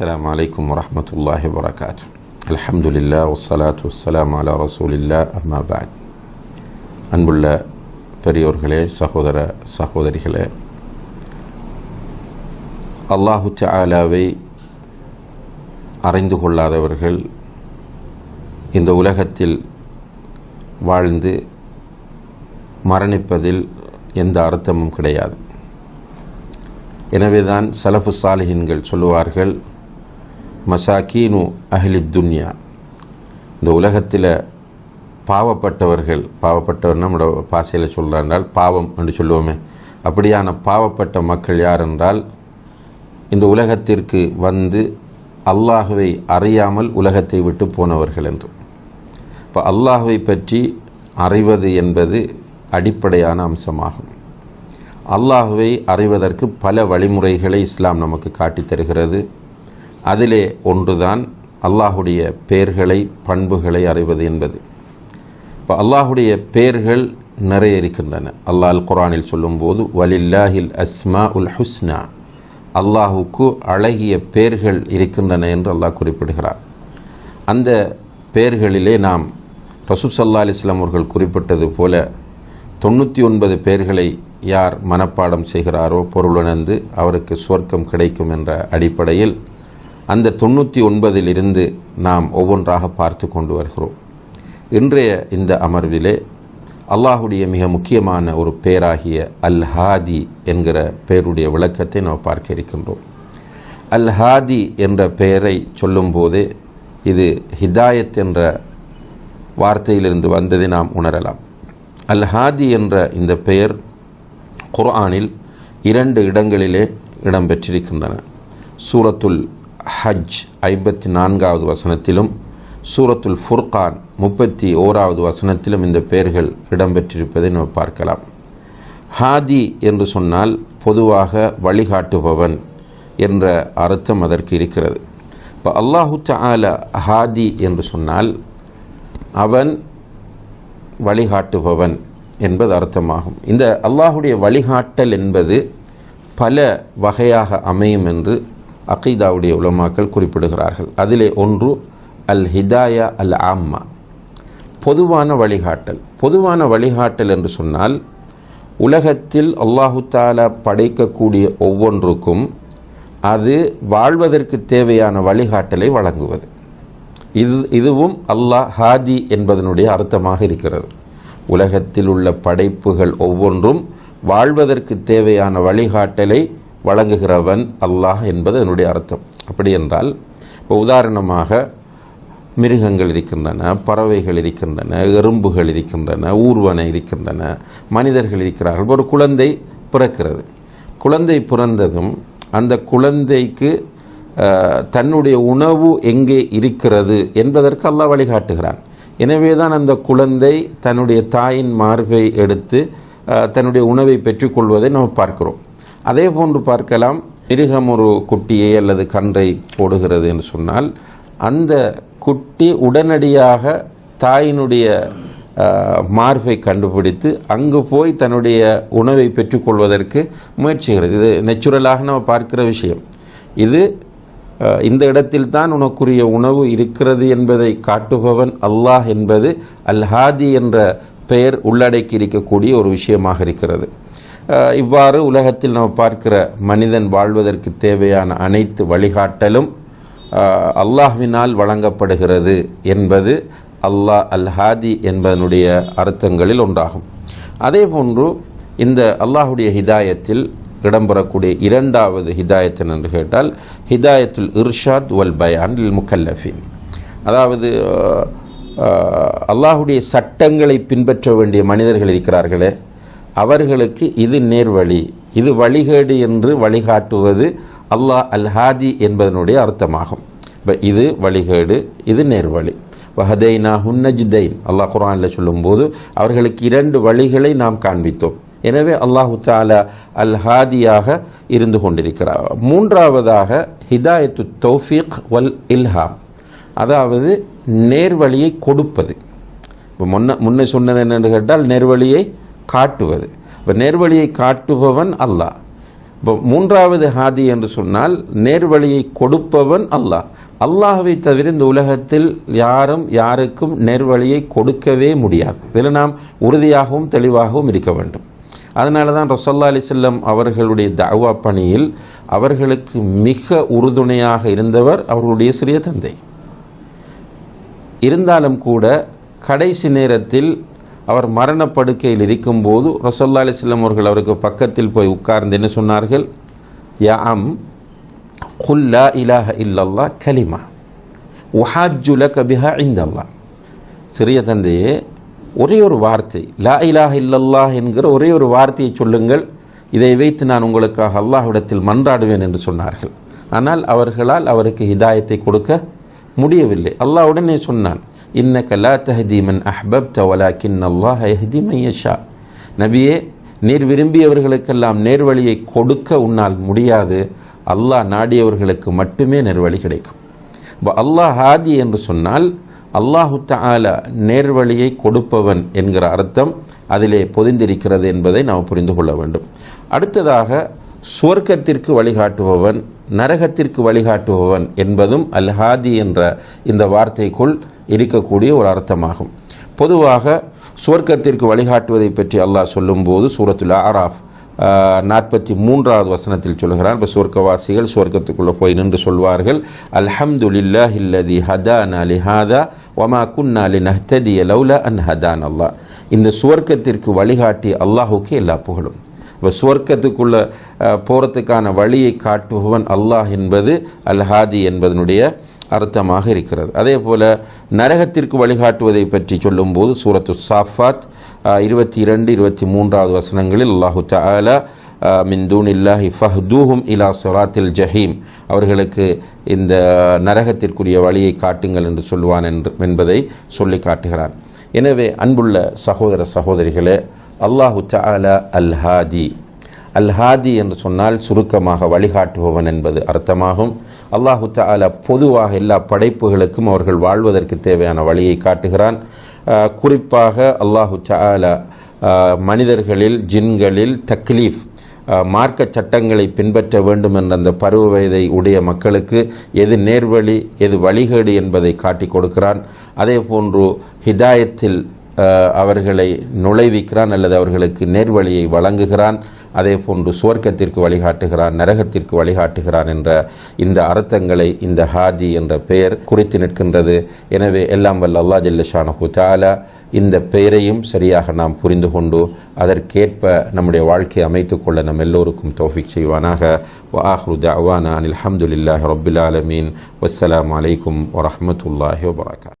السلام عليكم ورحمة الله وبركاته الحمد لله والصلاة والسلام على رسول الله أما بعد அன்புள்ள பெரியோர்களே சகோதர சகோதரிகளே அல்லாஹு தஆலாவை அறிந்து கொள்ளாதவர்கள் இந்த உலகத்தில் வாழ்ந்து மரணிப்பதில் எந்த அர்த்தமும் கிடையாது எனவேதான் சலஃபு சாலிஹின்கள் சொல்லுவார்கள் மசாக்கீனு அஹ்லி துன்யா இந்த உலகத்தில் பாவப்பட்டவர்கள் பாவப்பட்டவர் நம்மளோட பாசையில் சொல்கிறால் பாவம் என்று சொல்லுவோமே. அப்படியான பாவப்பட்ட மக்கள் யார் என்றால் இந்த உலகத்திற்கு வந்து அல்லாஹுவை அறியாமல் உலகத்தை விட்டு போனவர்கள் என்று. இப்போ அல்லாஹுவை பற்றி அறிவது என்பது அடிப்படையான அம்சமாகும். அல்லாஹுவை அறிவதற்கு பல வழிமுறைகளை இஸ்லாம் நமக்கு காட்டித் தருகிறது. அதிலே ஒன்றுதான் அல்லாஹுடைய பெயர்களை பண்புகளை அறிவது என்பது. இப்போ அல்லாஹுடைய பெயர்கள் நிறைய இருக்கின்றன. அல்லாஹ் குரானில் சொல்லும்போது வலில்லாஹில் அஸ்மா உல் ஹுஸ்னா. அல்லாஹுக்கு அழகிய பெயர்கள் இருக்கின்றன என்று அல்லாஹ் குறிப்பிடுகிறார். அந்த பெயர்களிலே நாம் ரசூசல்லா அலிஸ்லாம் அவர்கள் குறிப்பிட்டது போல தொண்ணூற்றி ஒன்பது பேர்களை யார் மனப்பாடம் செய்கிறாரோ பொருளுணர்ந்து அவருக்கு சுவர்க்கம் கிடைக்கும் என்ற அடிப்படையில் அந்த தொண்ணூற்றி ஒன்பதிலிருந்து நாம் ஒவ்வொன்றாக பார்த்து கொண்டு வருகிறோம். இன்றைய இந்த அமர்விலே அல்லாஹுடைய மிக முக்கியமான ஒரு பேராகிய அல் ஹாதி என்கிற பெயருடைய விளக்கத்தை நாம் பார்க்க இருக்கின்றோம். அல் ஹாதி என்ற பெயரை சொல்லும்போது இது ஹிதாயத் என்ற வார்த்தையிலிருந்து வந்ததை நாம் உணரலாம். அல் ஹாதி என்ற இந்த பெயர் குர்ஆனில் இரண்டு இடங்களிலே இடம்பெற்றிருக்கின்றன. சூரத்துல் ஹஜ் ஐம்பத்தி நான்காவது வசனத்திலும் சூரத்துல் ஃபுர்கான் முப்பத்தி ஓராவது வசனத்திலும் இந்த பெயர்கள் இடம்பெற்றிருப்பதை நாம் பார்க்கலாம். ஹாதி என்று சொன்னால் பொதுவாக வழிகாட்டுபவன் என்ற அர்த்தம் அதற்கு இருக்கிறது. இப்போ அல்லாஹு தால ஹாதி என்று சொன்னால் அவன் வழிகாட்டுபவன் என்பது அர்த்தமாகும். இந்த அல்லாஹுடைய வழிகாட்டல் என்பது பல வகையாக அமையும் என்று அகீதாவுடைய உலமாக்கள் குறிப்பிடுகிறார்கள். அதிலே ஒன்று அல் ஹிதாயா அல் ஆம்மா பொதுவான வழிகாட்டல். பொதுவான வழிகாட்டல் என்று சொன்னால் உலகத்தில் அல்லாஹு தாலா படைக்கக்கூடிய ஒவ்வொன்றுக்கும் அது வாழ்வதற்கு தேவையான வழிகாட்டலை வழங்குவது. இது இதுவும் அல்லாஹ் ஹாதி என்பதனுடைய அர்த்தமாக இருக்கிறது. உலகத்தில் உள்ள படைப்புகள் ஒவ்வொன்றும் வாழ்வதற்கு தேவையான வழிகாட்டலை வழங்குகிறவன் அல்லாஹ் என்பது என்னுடைய அர்த்தம். அப்படி என்றால் இப்போ உதாரணமாக மிருகங்கள் இருக்கின்றன பறவைகள் இருக்கின்றன எறும்புகள் இருக்கின்றன ஊர்வனை இருக்கின்றன மனிதர்கள் இருக்கிறார்கள் ஒரு குழந்தை பிறக்கிறது. குழந்தை பிறந்ததும் அந்த குழந்தைக்கு தன்னுடைய உணவு எங்கே இருக்கிறது என்பதற்கு அல்லாஹ் வழிகாட்டுகிறான். எனவே தான் அந்த குழந்தை தன்னுடைய தாயின் மார்பை எடுத்து தன்னுடைய உணவை பெற்றுக்கொள்வதை நாம் பார்க்கிறோம். அதே போன்று பார்க்கலாம் மிருகம் ஒரு குட்டியை அல்லது கன்றை போடுகிறது என்று சொன்னால் அந்த குட்டி உடனடியாக தாயினுடைய மார்பை கண்டுபிடித்து அங்கு போய் தன்னுடைய உணவை பெற்றுக்கொள்வதற்கு முயற்சிகிறது இது நெச்சுரலாக நம்ம பார்க்கிற விஷயம். இது இந்த இடத்தில் தான் உனக்குரிய உணவு இருக்கிறது என்பதை காட்டுபவன் அல்லாஹ் என்பது அல்ஹாதி என்ற பெயர் உள்ளடக்கி இருக்கக்கூடிய ஒரு விஷயமாக இருக்கிறது. இவ்வாறு உலகத்தில் நாம் பார்க்கிற மனிதன் வாழ்வதற்கு தேவையான அனைத்து வழிகாட்டலும் அல்லாஹ்வினால் வழங்கப்படுகிறது என்பது அல்லாஹ் அல்ஹாதி என்பதனுடைய அர்த்தங்களில் ஒன்றாகும். அதே போன்று இந்த அல்லாஹுடைய ஹிதாயத்தில் இடம்பெறக்கூடிய இரண்டாவது ஹிதாயத் என்று கேட்டால் ஹிதாயத்துல் இர்ஷாத் வல் பயான் முக்கல்லஃபின் அதாவது அல்லாஹுடைய சட்டங்களை பின்பற்ற வேண்டிய மனிதர்கள் இருக்கிறார்களே அவர்களுக்கு இது நேர்வழி. இது வழிகேடு என்று வழிகாட்டுவது அல்லாஹ் அல்ஹாதி என்பதனுடைய அர்த்தமாகும். இப்போ இது வழிகேடு இது நேர்வழி. வஹதைனா ஹுன்னஜ்தைன் அல்லாஹ் குரானில் சொல்லும்போது அவர்களுக்கு இரண்டு வழிகளை நாம் காண்பித்தோம். எனவே அல்லாஹு தாலா அல்ஹாதியாக இருந்து கொண்டிருக்கிறார். மூன்றாவதாக ஹிதாயத்து தௌஃபீக் வல் இல்ஹாம். அதாவது நேர்வழியை கொடுப்பது. இப்போ முன்ன முன்ன சொன்னது என்னென்னு கேட்டால் நேர்வழியை காட்டுவது. இப்போ நேர்வழியை காட்டுபவன் அல்லாஹ். இப்போ மூன்றாவது ஹாதி என்று சொன்னால் நேர்வழியை கொடுப்பவன் அல்லாஹ். அல்லாஹ்வை தவிர இந்த உலகத்தில் யாரும் யாருக்கும் நேர்வழியை கொடுக்கவே முடியாது. இதில் நாம் உறுதியாகவும் தெளிவாகவும் இருக்க வேண்டும். அதனால தான் ரசல்லா அலிசல்லம் அவர்களுடைய தவா பணியில் அவர்களுக்கு மிக உறுதுணையாக இருந்தவர் அவர்களுடைய சிறிய தந்தை. இருந்தாலும் கூட கடைசி நேரத்தில் அவர் மரணப்படுக்கையில் இருக்கும்போது ரசோல்லா அலிஸ்லாம் அவர்கள் அவருக்கு பக்கத்தில் போய் உட்கார்ந்து என்ன சொன்னார்கள்? யாம் குல்லா இலாஹ இல்லல்லா கலிமா. உஹாஜுல கபிஹா இந்தல்லா சிறிய தந்தையே ஒரே ஒரு வார்த்தை லா இலாஹ இல்லல்லா என்கிற ஒரே ஒரு வார்த்தையை சொல்லுங்கள். இதை வைத்து நான் உங்களுக்காக அல்லாஹ்விடத்தில் மன்றாடுவேன் என்று சொன்னார்கள். ஆனால் அவர்களால் அவருக்கு ஹிதாயத்தை கொடுக்க முடியவில்லை. அல்லாஹ் உடனே சொன்னான் இன்னக்க லா தஹதி மன் அஹ்பப்த வலாக்கின் அல்லாஹ் யஹ்தி மையஷா நபியே நீர் விரும்பியவர்களுக்கெல்லாம் நேர்வழியை கொடுக்க உன்னால் முடியாது. அல்லாஹ் நாடியவர்களுக்கு மட்டுமே நேர்வழி கிடைக்கும். இப்போ அல்லாஹ் ஹாதி என்று சொன்னால் அல்லாஹு தஆலா நேர்வழியை கொடுப்பவன் என்கிற அர்த்தம் அதிலே பொதிந்திருக்கிறது என்பதை நாம் புரிந்து கொள்ள வேண்டும். அடுத்ததாக சுவர்க்கத்திற்கு வழிகாட்டுபவன் நரகத்திற்கு வழிகாட்டுபவன் என்பதும் அல்ஹாதி என்ற இந்த வார்த்தைக்குள் இருக்கக்கூடிய ஒரு அர்த்தமாகும். பொதுவாக சுவர்க்கத்திற்கு வழிகாட்டுவதை பற்றி அல்லாஹ் சொல்லும்போது சூரத்துல் ஆராஃப் நாற்பத்தி மூன்றாவது வசனத்தில் சொல்கிறான். இப்போ சுவர்க்கவாசிகள் சுவர்க்கத்துக்குள்ளே போய் நின்று சொல்வார்கள் அல்ஹம்துலில்லா ஹில்லதி ஹதான் அலி லிஹாதா ஒமா குன்னா நஹ்ததி லவுலா அன் ஹதான் அல்லாஹ் இந்த சுவர்க்கத்திற்கு வழிகாட்டி அல்லாஹுக்கு எல்லா புகழும். சுவர்க்கத்துக்குள்ளே போகிறதுக்கான வழியை காட்டுபவன் அல்லாஹ் என்பது அல்ஹாதி என்பதனுடைய அர்த்தமாக இருக்கிறது. அதே போல் நரகத்திற்கு வழிகாட்டுவதை பற்றி சொல்லும்போது சூரத்து சாஃபாத் இருபத்தி இரண்டு இருபத்தி மூன்றாவது வசனங்களில் அல்லாஹு தாலா மின் தூனில்லாஹி ஃபஹ்தூஹும் இலா சொராத்தில் ஜஹீம் அவர்களுக்கு இந்த நரகத்திற்குரிய வழியை காட்டுங்கள் என்று சொல்லுவான் என்று என்பதை சொல்லி காட்டுகிறான். எனவே அன்புள்ள சகோதர சகோதரிகளே அல்லாஹு தாலா அல் ஹாதி அல் ஹாதி என்று சொன்னால் சுருக்கமாக வழிகாட்டுபவன் என்பது அர்த்தமாகும். அல்லாஹு தாலா பொதுவாக எல்லா படைப்புகளுக்கும் அவர்கள் வாழ்வதற்கு தேவையான வழியை காட்டுகிறான். குறிப்பாக அல்லாஹு தாலா மனிதர்களில் ஜின்களில் தக்லீஃப் மார்க்க சட்டங்களை பின்பற்ற வேண்டும் என்ற அந்த பருவ வயதை உடைய மக்களுக்கு எது நேர்வழி எது வழிகேடு என்பதை காட்டி கொடுக்கிறான். அதே போன்று ஹிதாயத்தில் அவர்களை நுழைவிக்கிறான் அல்லது அவர்களுக்கு நேர்வழியை வழங்குகிறான் அதே போன்று சுவர்க்கத்திற்கு வழிகாட்டுகிறான் நரகத்திற்கு வழிகாட்டுகிறான் என்ற இந்த அர்த்தங்களை இந்த ஹாதி என்ற பெயர் குறித்து நிற்கின்றது. எனவே எல்லாம் வல்ல அல்லா ஜல்லஷானஹு தாலா இந்த பெயரையும் சரியாக நாம் புரிந்து கொண்டு அதற்கேற்ப நம்முடைய வாழ்க்கையை அமைத்துக்கொள்ள நம் எல்லோருக்கும் தோஃபிக் செய்வானாக. வாஹ்ரு தவானா அனில் அஹமதுல்லாஹ் ரபுல் ஆலமீன். வஸ்ஸலாமு அலைக்கும் வரமத்துல்லாஹி வபரகாத்